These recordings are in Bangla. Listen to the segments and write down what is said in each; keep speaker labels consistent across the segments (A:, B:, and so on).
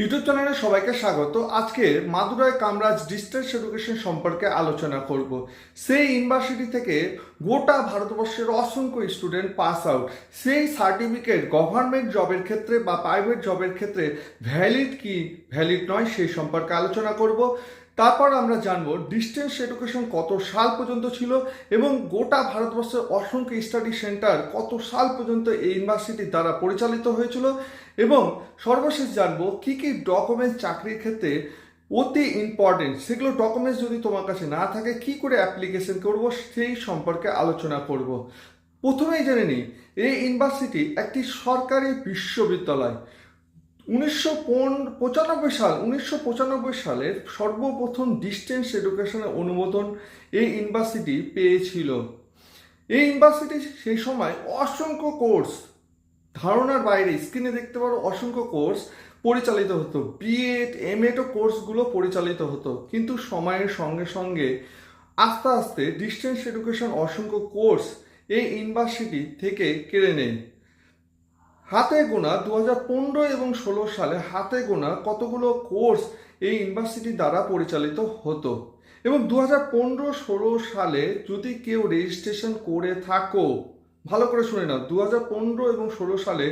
A: ইউটিউব চ্যানেলে সবাইকে স্বাগত। আজকে মাদুরাই কামরাজ ডিস্টেন্স এডুকেশন সম্পর্কে আলোচনা করব। সেই ইউনিভার্সিটি থেকে গোটা ভারতবর্ষের অসংখ্য স্টুডেন্ট পাস আউট। সেই সার্টিফিকেট গভর্নমেন্ট জবের ক্ষেত্রে বা প্রাইভেট জবের ক্ষেত্রে ভ্যালিড কি? ভ্যালিড নয়, সেই সম্পর্কে আলোচনা করব। তারপর আমরা জানব ডিস্টেন্স এডুকেশন কত সাল পর্যন্ত ছিল এবং গোটা ভারতবর্ষের অসংখ্য স্টাডি সেন্টার কত সাল পর্যন্ত এই ইউনিভার্সিটির দ্বারা পরিচালিত হয়েছিল এবং সর্বশেষ জানব কি কি ডকুমেন্টস চাকরির ক্ষেত্রে অতি ইম্পর্টেন্ট সেগুলো ডকুমেন্টস যদি তোমার কাছে না থাকে, কি করে অ্যাপ্লিকেশন করব সেই সম্পর্কে আলোচনা করব। প্রথমেই জেনে নিই, এই ইউনিভার্সিটি একটি সরকারি বিশ্ববিদ্যালয়। উনিশশো পঁচানব্বই সাল, উনিশশো পঁচানব্বই সালের সর্বপ্রথম ডিস্টেন্স এডুকেশনের অনুমোদন এই ইউনিভার্সিটি পেয়েছিল। এই ইউনিভার্সিটি সেই সময় অসংখ্য কোর্স ধারণার বাইরে স্ক্রিনে দেখতে পারো অসংখ্য কোর্স পরিচালিত হতো। বিএড এমএডও কোর্সগুলো পরিচালিত হতো। কিন্তু সময়ের সঙ্গে সঙ্গে আস্তে আস্তে ডিস্টেন্স এডুকেশন অসংখ্য কোর্স এই ইউনিভার্সিটি থেকে কেড়ে নেয়। হাতে গোনা দু পনেরো এবং ষোলো সালে হাতে গোনা কতগুলো কোর্স এই ইউনিভার্সিটি দ্বারা পরিচালিত হতো? এবং দু হাজার পনেরো ষোলো সালে যদি কেউ রেজিস্ট্রেশন করে থাকো, ভালো করে শুনে নাও দু হাজার পনেরো এবং ষোলো সালে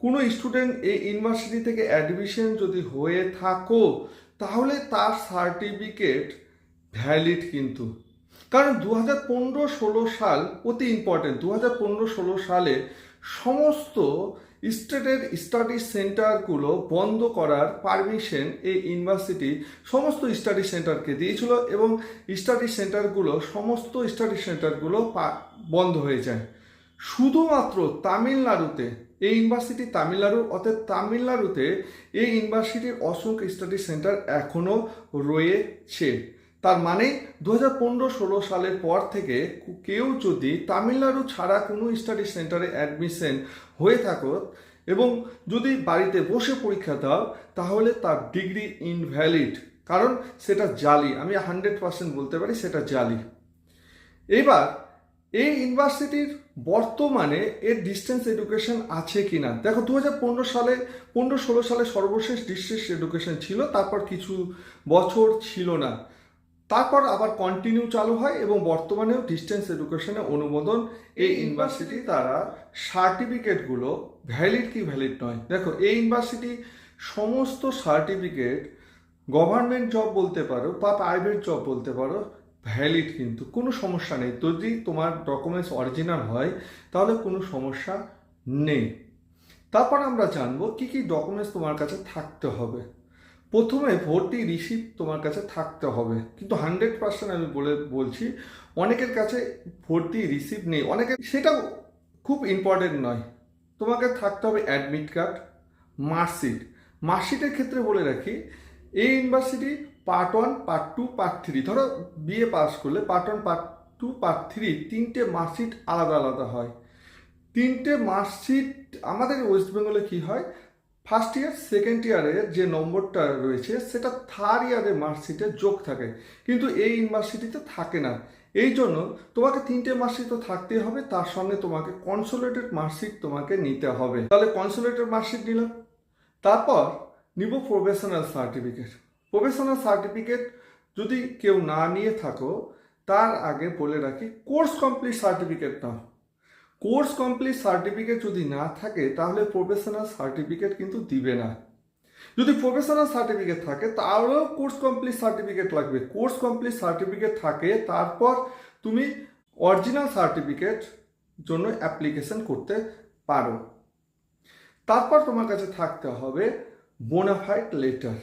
A: কোনো স্টুডেন্ট এই ইউনিভার্সিটি থেকে অ্যাডমিশন যদি হয়ে থাকো, তাহলে তার সার্টিফিকেট ভ্যালিড কিন্তু। কারণ দু হাজার পনেরো ষোলো সাল অতি ইম্পর্টেন্ট দু হাজার পনেরো ষোলো সালে সমস্ত স্টেটের স্টাডি সেন্টারগুলো বন্ধ করার পারমিশন এই ইউনিভার্সিটি সমস্ত স্টাডি সেন্টারকে দিয়েছিল এবং স্টাডি সেন্টারগুলো, সমস্ত স্টাডি সেন্টারগুলো বন্ধ হয়ে যায়। শুধুমাত্র তামিলনাড়ুতে, এই ইউনিভার্সিটি তামিলনাড়ু অর্থাৎ তামিলনাড়ুতে এই ইউনিভার্সিটির অসংখ্য স্টাডি সেন্টার এখনও রয়েছে। তার মানে দু হাজার পনেরো ষোলো সালের পর থেকে কেউ যদি তামিলনাড়ু ছাড়া কোনো স্টাডি সেন্টারে অ্যাডমিশন হয়ে থাকো এবং যদি বাড়িতে বসে পরীক্ষা দাও, তাহলে তার ডিগ্রি ইনভ্যালিড কারণ সেটা জালি। আমি হান্ড্রেড পার্সেন্ট বলতে পারি সেটা জালি। এবার, এই ইউনিভার্সিটির বর্তমানে এর ডিস্টেন্স এডুকেশন আছে কি না দেখো দু হাজার পনেরো সালে, পনেরো ষোলো সালে সর্বশেষ ডিস্টেন্স এডুকেশন ছিল, তারপর কিছু বছর ছিল না। তারপর আবার কন্টিনিউ চালু হয় এবং বর্তমানেও ডিস্টেন্স এডুকেশনে অনুমোদন এই ইউনিভার্সিটি তারা সার্টিফিকেটগুলো ভ্যালিড কি ভ্যালিড নয়। দেখো, এই ইউনিভার্সিটি সমস্ত সার্টিফিকেট গভর্নমেন্ট জব বলতে পারো বা প্রাইভেট জব বলতে পারো ভ্যালিড কিন্তু, কোনো সমস্যা নেই। যদি তোমার ডকুমেন্টস অরিজিনাল হয়, তাহলে কোনো সমস্যা নেই। তারপর আমরা জানব কি কি ডকুমেন্টস তোমার কাছে থাকতে হবে। প্রথমে ভর্তি রিসিপ্ট তোমার কাছে থাকতে হবে। কিন্তু হান্ড্রেড পার্সেন্ট আমি বলে, বলছি, অনেকের কাছে ভর্তি রিসিপ্ট নেই। অনেকের সেটা খুব ইম্পর্টেন্ট নয়। তোমাকে থাকতে হবে অ্যাডমিট কার্ড, মার্কশিট। মার্কশিটের ক্ষেত্রে বলে রাখি এই university part one part two part three ধরো বিএ পাস করলে part one part two part three তিনটে মার্কশিট আলাদা আলাদা হয়। তিনটে মার্কশিট, আমাদের ওয়েস্ট বেঙ্গলে কী হয়? ফার্স্ট ইয়ার সেকেন্ড ইয়ারের যে নম্বরটা রয়েছে, সেটা থার্ড ইয়ারের মার্কশিটে যোগ থাকে। কিন্তু এই ইউনিভার্সিটিতে থাকে না। এই জন্য তোমাকে তিনটে মার্কশিট তো থাকতেই হবে, তার সঙ্গে তোমাকে কনসোলেটেড মার্কশিট তোমাকে নিতে হবে। তাহলে কনসোলেটেড মার্কশিট নিলাম। তারপর নিব প্রফেশনাল সার্টিফিকেট প্রফেশনাল সার্টিফিকেট যদি কেউ না নিয়ে থাকো, তার আগে বলে রাখি কোর্স কমপ্লিট সার্টিফিকেট নাও। কোর্স কমপ্লিট সার্টিফিকেট যদি না থাকে, তাহলে প্রফেশনাল সার্টিফিকেট কিন্তু দিবে না। যদি প্রফেশনাল সার্টিফিকেট থাকে, তাহলেও কোর্স কমপ্লিট সার্টিফিকেট লাগবে। কোর্স কমপ্লিট সার্টিফিকেট থাকে, তারপর তুমি অরিজিনাল সার্টিফিকেট জন্য অ্যাপ্লিকেশন করতে পারো। তারপর তোমার কাছে থাকতে হবে বোনাফাইড লেটার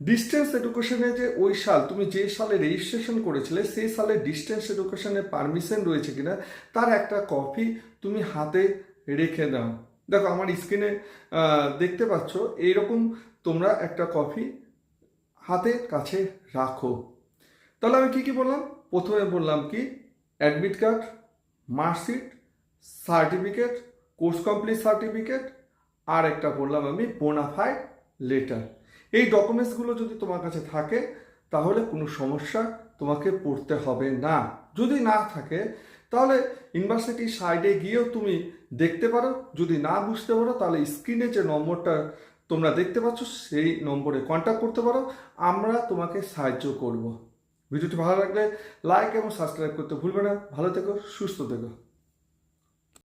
A: ডিস্টেন্স এডুকেশনে যে ওই সাল, তুমি যে সালে রেজিস্ট্রেশন করেছিলে, সেই সালে ডিস্টেন্স এডুকেশনের পারমিশন রয়েছে কিনা, তার একটা কপি তুমি হাতে রেখে দাও। দেখো, আমার স্ক্রিনে দেখতে পাচ্ছ, এইরকম তোমরা একটা কপি হাতের কাছে রাখো। তাহলে আমি কি কি বললাম? প্রথমে বললাম কি admit card marksheet certificate course complete certificate আর একটা বললাম আমি বোনাফাইড লেটার এই ডকুমেন্টসগুলো যদি তোমার কাছে থাকে, তাহলে কোনো সমস্যা তোমাকে পড়তে হবে না। যদি না থাকে, তাহলে ইউনিভার্সিটির সাইডে গিয়েও তুমি দেখতে পারো। যদি না বুঝতে পারো, তাহলে স্ক্রিনে যে নম্বরটা তোমরা দেখতে পাচ্ছ, সেই নম্বরে কন্ট্যাক্ট করতে পারো। আমরা তোমাকে সাহায্য করব। ভিডিওটি ভালো লাগলে লাইক এবং সাবস্ক্রাইব করতে ভুলবে না। ভালো থেকো, সুস্থ থেকো।